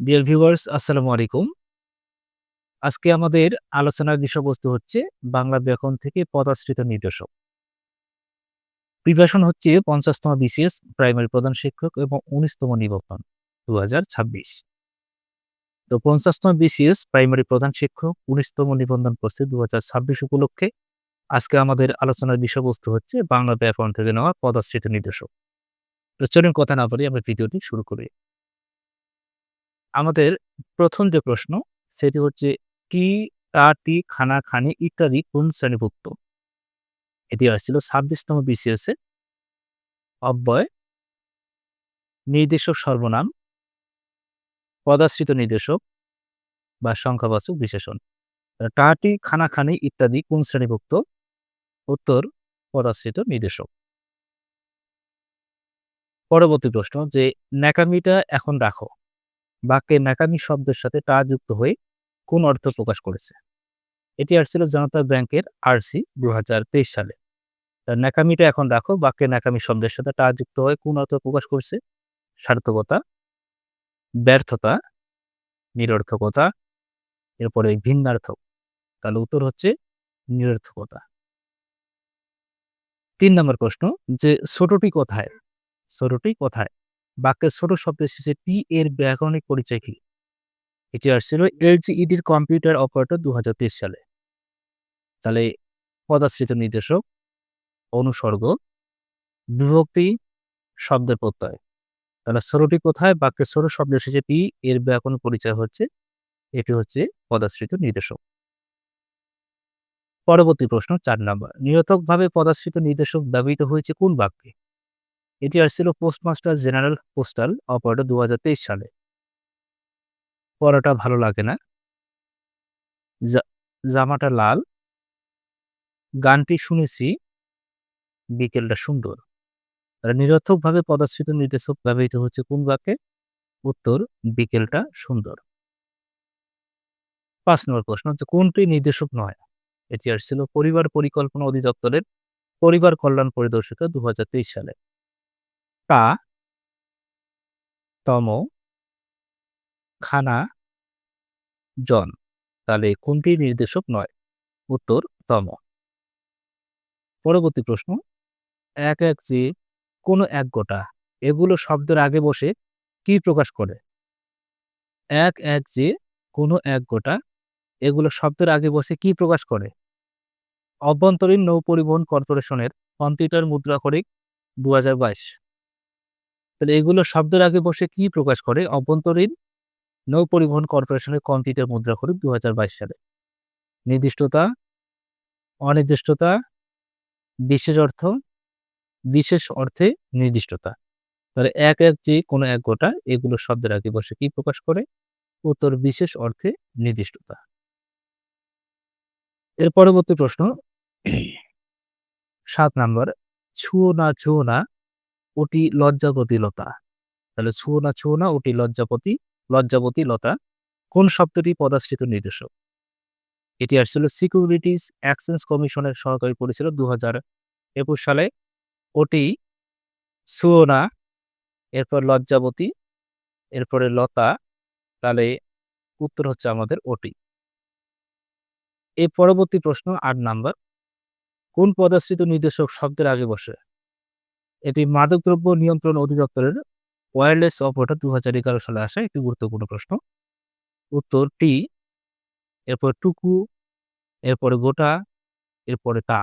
Dear viewers আসসালামু আলাইকুম। আজকে আমাদের আলোচনার বিষয়বস্তু হচ্ছে বাংলা ব্যাকরণ থেকে পদাশ্রিত নির্দেশক। প্রিপারেশন হচ্ছে পঞ্চাশতম বিসিএস প্রাইমারি প্রধান শিক্ষক এবং ১৯ তম নিবন্ধন ২০২৬। তো পঞ্চাশতম বিসিএস প্রাইমারি প্রধান শিক্ষক ১৯ তম নিবন্ধন প্রস্তুতি ২০২৬ উপলক্ষে আজকে আমাদের আলোচনার বিষয়বস্তু হচ্ছে বাংলা ব্যাকরণ থেকে নেওয়া পদাশ্রিত নির্দেশক। তো চলুন কথা না বলে আমরা ভিডিওটি শুরু করি। আমাদের প্রথম যে প্রশ্ন সেটি হচ্ছে টি, টা, টি, খানা, খানি ইত্যাদি কোন শ্রেণীভুক্ত? এটি আসছিল ২৬ তম বিসিএস অব্যয়, নির্দেশক সর্বনাম, পদাশ্রিত নির্দেশক বা সংখ্যাবাচক বিশেষণ। টা, টি, খানা, খানি ইত্যাদি কোন শ্রেণীভুক্ত? উত্তর পদাশ্রিত নির্দেশক। পরবর্তী প্রশ্ন যে ন্যাকামিটা এখন রাখো বাক্যে ন্যাকামি শব্দের সাথে টা যুক্ত হয়ে কোন অর্থ প্রকাশ করেছে? এটি আসছিল জনতা ব্যাংকের আরসি দু সালে। ন্যাকামিটা এখন রাখো, বাক্যে ন্যাকামি শব্দের সাথে টা যুক্ত হয়ে কোন অর্থ প্রকাশ করছে? সার্থকতা ব্যর্থতা, নিরর্থকতা, এরপরে ভিন্নার্থক তাহলে উত্তর হচ্ছে নিরর্থকতা। তিন নম্বর প্রশ্ন, যে ছোটটি কোথায়? ছোটটি কোথায়? বাক্যের ছোট শব্দ এসেছে টি এর ব্যাকরণিক পরিচয় কি? এটি আসছিল এলজিইডির কম্পিউটার অপারেটর দু হাজার তেইশ সালে। তাহলে পদাশ্রিত নির্দেশক, অনুসর্গ, বিভক্তি, শব্দের প্রত্যয়। তাহলে ষোলোটি কোথায়? বাক্যের ষোলো শব্দ এসেছে টি এর ব্যাকরণ পরিচয় হচ্ছে, এটি হচ্ছে পদাশ্রিত নির্দেশক। পরবর্তী প্রশ্ন চার নম্বর। নিরতকভাবে পদাশ্রিত নির্দেশক ব্যবহৃত হয়েছে কোন বাক্যে? এটি আসছিল পোস্টমাস্টার জেনারেল পোস্টাল অপারেটর দু হাজার তেইশ সালে। পরাটা ভালো লাগে না। জামাটা লাল। গানটি শুনেছি। বিকেলটা সুন্দর। নিরর্থকভাবে পদাশ্রিত নির্দেশক ব্যবহৃত হচ্ছে কোন বাক্যে? উত্তর, বিকেলটা সুন্দর। পাঁচ নম্বর প্রশ্ন হচ্ছে, কোনটি নির্দেশক নয়? এটি আসছিল পরিবার পরিকল্পনা অধিদপ্তরের পরিবার কল্যাণ পরিদর্শিকা দু সালে। কা তম খানা জন তাহলে কোনটি নির্দেশক নয় উত্তর তম পরবর্তী প্রশ্ন এক এক যে কোনো এক গোটা, এগুলো শব্দের আগে বসে কি প্রকাশ করে? এক এক যে কোনো এক গোটা, এগুলো শব্দের আগে বসে কি প্রকাশ করে? অভ্যন্তরীণ নৌ পরিবহন কর্পোরেশনের কম্পিউটার মুদ্রা মুদ্রাক্ষরিক দু তাহলে এগুলো শব্দের আগে বসে কি প্রকাশ করে? অভ্যন্তরীণ নৌ পরিবহন কর্পোরেশনের কম্পিউটার মুদ্রাক্ষরিক দু সালে। নির্দিষ্টতা, অনির্দিষ্টতা, বিশেষ অর্থ, বিশেষ অর্থে নির্দিষ্টতা। তাহলে এক এক যে কোনো এক গোটা এগুলো শব্দের আগে বসে কি প্রকাশ করে? উত্তর বিশেষ অর্থে নির্দিষ্টতা। এর পরবর্তী প্রশ্ন। সাত নাম্বার, ছুও না ছুও না ওটি লজ্জাপতি লতা তাহলে ছুও না ছুও না ওটি লজ্জাপতি লজ্জাপতি লতা কোন শব্দটি পদাশ্রিত নির্দেশক? এটি আসছিল সিকিউরিটিজ এক্সচেঞ্জ কমিশনের সহকারী পরিচালক দু হাজার একুশ সালে। ওটি সুওনা এরপর লজ্জাবতী, এরপরে লতা। তাহলে উত্তর হচ্ছে আমাদের ওটি। এই পরবর্তী প্রশ্ন আট নাম্বার। কোন পদাশ্রিত নির্দেশক শব্দের আগে বসে? এটি মাদকদ্রব্য নিয়ন্ত্রণ অধিদপ্তরের ওয়্যারলেস অপারেটর দু হাজার এগারো সালে আসা, একটি গুরুত্বপূর্ণ প্রশ্ন। উত্তর টি এরপর টুকু, এরপরে গোটা, এরপরে তা।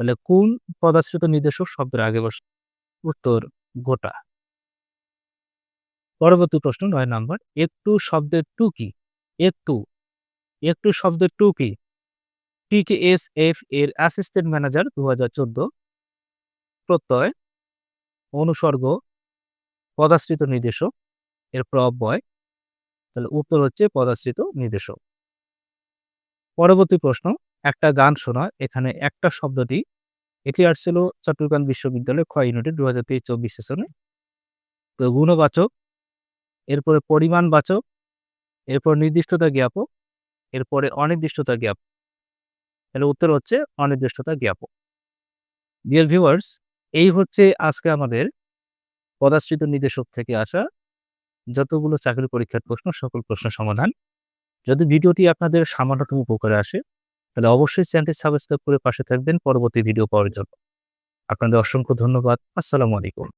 তাহলে কোন পদাশ্রিত নির্দেশক শব্দের আগে বসে উত্তর, গোটা। পরবর্তী প্রশ্ন নয় নাম্বার, একটু শব্দের টু কি? একটু। একটু শব্দের টু কি? টি কে এস এফ এর অ্যাসিস্ট্যান্ট ম্যানেজার দু হাজার চোদ্দ। প্রত্যয় অনুসর্গ, পদাশ্রিত নির্দেশক, এর প্রবয় তাহলে উত্তর হচ্ছে পদাশ্রিত নির্দেশক। পরবর্তী প্রশ্ন, একটা গান শোনা, এখানে একটা শব্দটি এটি আসছিল চট্টগ্রাম বিশ্ববিদ্যালয় ক্ষয় ইউনিটের দু হাজার তেইশ চব্বিশ সেশনে। তো গুণবাচক, এরপরে পরিমাণবাচক, এরপর নির্দিষ্টতা জ্ঞাপক, এরপরে অনির্দিষ্টতা জ্ঞাপক। তাহলে উত্তর হচ্ছে অনির্দিষ্টতা জ্ঞাপক। ডিয়ার ভিউয়ার্স এই হচ্ছে আজকে আমাদের পদাশ্রিত নির্দেশক থেকে আসা যতগুলো চাকরি পরীক্ষার প্রশ্ন, সকল প্রশ্ন সমাধান। যদি ভিডিওটি আপনাদের সামান্যতম উপকারে আসে, তাহলে অবশ্যই চ্যানেলটি সাবস্ক্রাইব করে পাশে থাকবেন পরবর্তী ভিডিও পাওয়ার জন্য। আপনাদের অসংখ্য ধন্যবাদ। আসসালামু আলাইকুম।